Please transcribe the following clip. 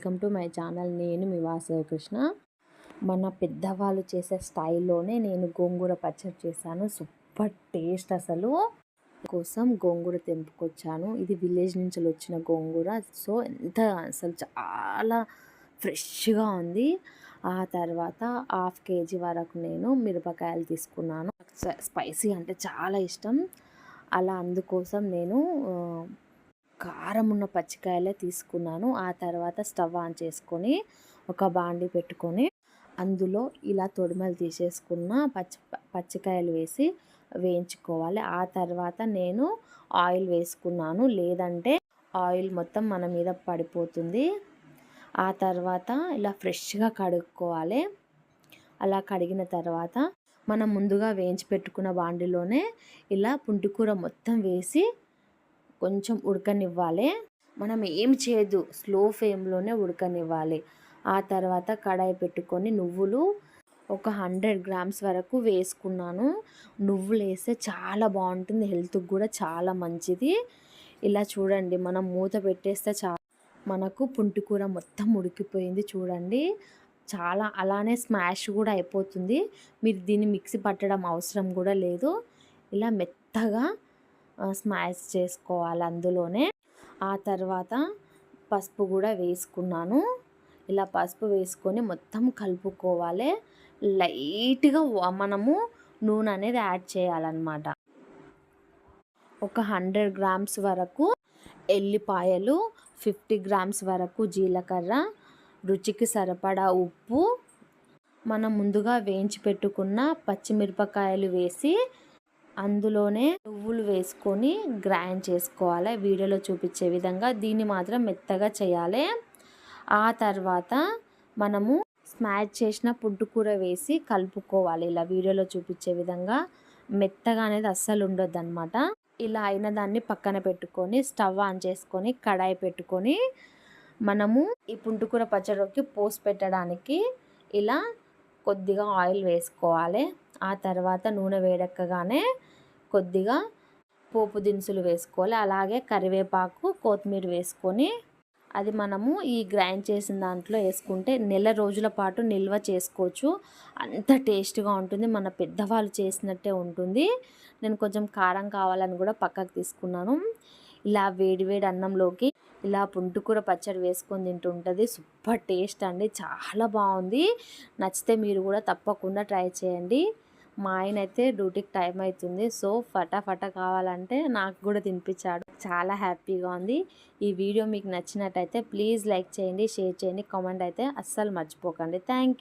Welcome to my channel. నేను మీ వాసవకృష్ణ మన పెద్దవాళ్ళు చేసే స్టైల్లోనే నేను గోంగూర పచ్చడి చేశాను. సూపర్ టేస్ట్ అసలు. కోసం గోంగూర తెంపుకొచ్చాను. ఇది విలేజ్ నుంచి వచ్చిన గోంగూర. సో ఎంత అసలు చాలా ఫ్రెష్గా ఉంది. ఆ తర్వాత హాఫ్ కేజీ వరకు నేను మిరపకాయలు తీసుకున్నాను. స్పైసీ అంటే చాలా ఇష్టం. అలా అందుకోసం నేను కారం ఉన్న పచ్చికాయలే తీసుకున్నాను. ఆ తర్వాత స్టవ్ ఆన్ చేసుకొని ఒక బాండి పెట్టుకొని అందులో ఇలా తొడిమలు తీసేసుకున్న పచ్చి పచ్చికాయలు వేసి వేయించుకోవాలి. ఆ తర్వాత నేను ఆయిల్ వేసుకున్నాను. లేదంటే ఆయిల్ మొత్తం మన మీద పడిపోతుంది. ఆ తర్వాత ఇలా ఫ్రెష్గా కడుక్కోవాలి. అలా కడిగిన తర్వాత మనం ముందుగా వేయించి పెట్టుకున్న బాండిలోనే ఇలా పుంటికూర మొత్తం వేసి కొంచెం ఉడకనివ్వాలి. మనం ఏం చేయదు స్లో ఫ్లేమ్లోనే ఉడకనివ్వాలి. ఆ తర్వాత కడాయి పెట్టుకొని నువ్వులు ఒక హండ్రెడ్ గ్రామ్స్ వరకు వేసుకున్నాను. నువ్వులు వేస్తే చాలా బాగుంటుంది. హెల్త్కి కూడా చాలా మంచిది. ఇలా చూడండి. మనం మూత పెట్టేస్తే చా మనకు పుంటికూర మొత్తం ఉడికిపోయింది చూడండి. చాలా అలానే స్మాష్ కూడా అయిపోతుంది. మీరు దీన్ని మిక్సీ పట్టడం అవసరం కూడా లేదు. ఇలా మెత్తగా స్మాష్ చేసుకోవాలి అందులోనే. ఆ తర్వాత పసుపు కూడా వేసుకున్నాను. ఇలా పసుపు వేసుకొని మొత్తం కలుపుకోవాలి. లైట్గా మనము నూనె అనేది యాడ్ చేయాలన్నమాట. ఒక హండ్రెడ్ గ్రామ్స్ వరకు ఎల్లిపాయలు ఫిఫ్టీ గ్రామ్స్ వరకు జీలకర్ర రుచికి సరిపడా ఉప్పు మనం ముందుగా వేయించి పెట్టుకున్న పచ్చిమిరపకాయలు వేసి అందులోనే నువ్వులు వేసుకొని గ్రైండ్ చేసుకోవాలి. వీడియోలో చూపించే విధంగా దీన్ని మాత్రం మెత్తగా చేయాలి. ఆ తర్వాత మనము స్మాష్ చేసిన పుట్టుకూర వేసి కలుపుకోవాలి. ఇలా వీడియోలో చూపించే విధంగా మెత్తగా అనేది అస్సలు ఉండొద్దు అనమాట ఇలా అయిన దాన్ని పక్కన పెట్టుకొని స్టవ్ ఆన్ చేసుకొని కడాయి పెట్టుకొని మనము ఈ పుంటుకూర పచ్చడికి పోసి పెట్టడానికి ఇలా కొద్దిగా ఆయిల్ వేసుకోవాలి. ఆ తర్వాత నూనె వేడెక్కగానే కొద్దిగా పోపు దినుసులు వేసుకోవాలి. అలాగే కరివేపాకు కొత్తిమీర వేసుకొని అది మనము ఈ గ్రైండ్ చేసిన దాంట్లో వేసుకుంటే నెల రోజుల పాటు నిల్వ చేసుకోవచ్చు. అంత టేస్ట్గా ఉంటుంది. మన పెద్దవాళ్ళు చేసినట్టే ఉంటుంది. నేను కొంచెం కారం కావాలని కూడా పక్కకు తీసుకున్నాను. ఇలా వేడివేడి అన్నంలోకి ఇలా పుంటుకూర పచ్చడి వేసుకొని తింటుంటుంది. సూపర్ టేస్ట్ అండి. చాలా బాగుంది. నచ్చితే మీరు కూడా తప్పకుండా ట్రై చేయండి. మా ఆయన అయితే డ్యూటీకి టైం అవుతుంది సో ఫటాఫట కావాలంటే నాకు కూడా తినిపించాడు చాలా హ్యాపీగా ఉంది. ఈ వీడియో మీకు నచ్చినట్టయితే ప్లీజ్ లైక్ చేయండి షేర్ చేయండి కామెంట్ అయితే అస్సలు మర్చిపోకండి. థ్యాంక్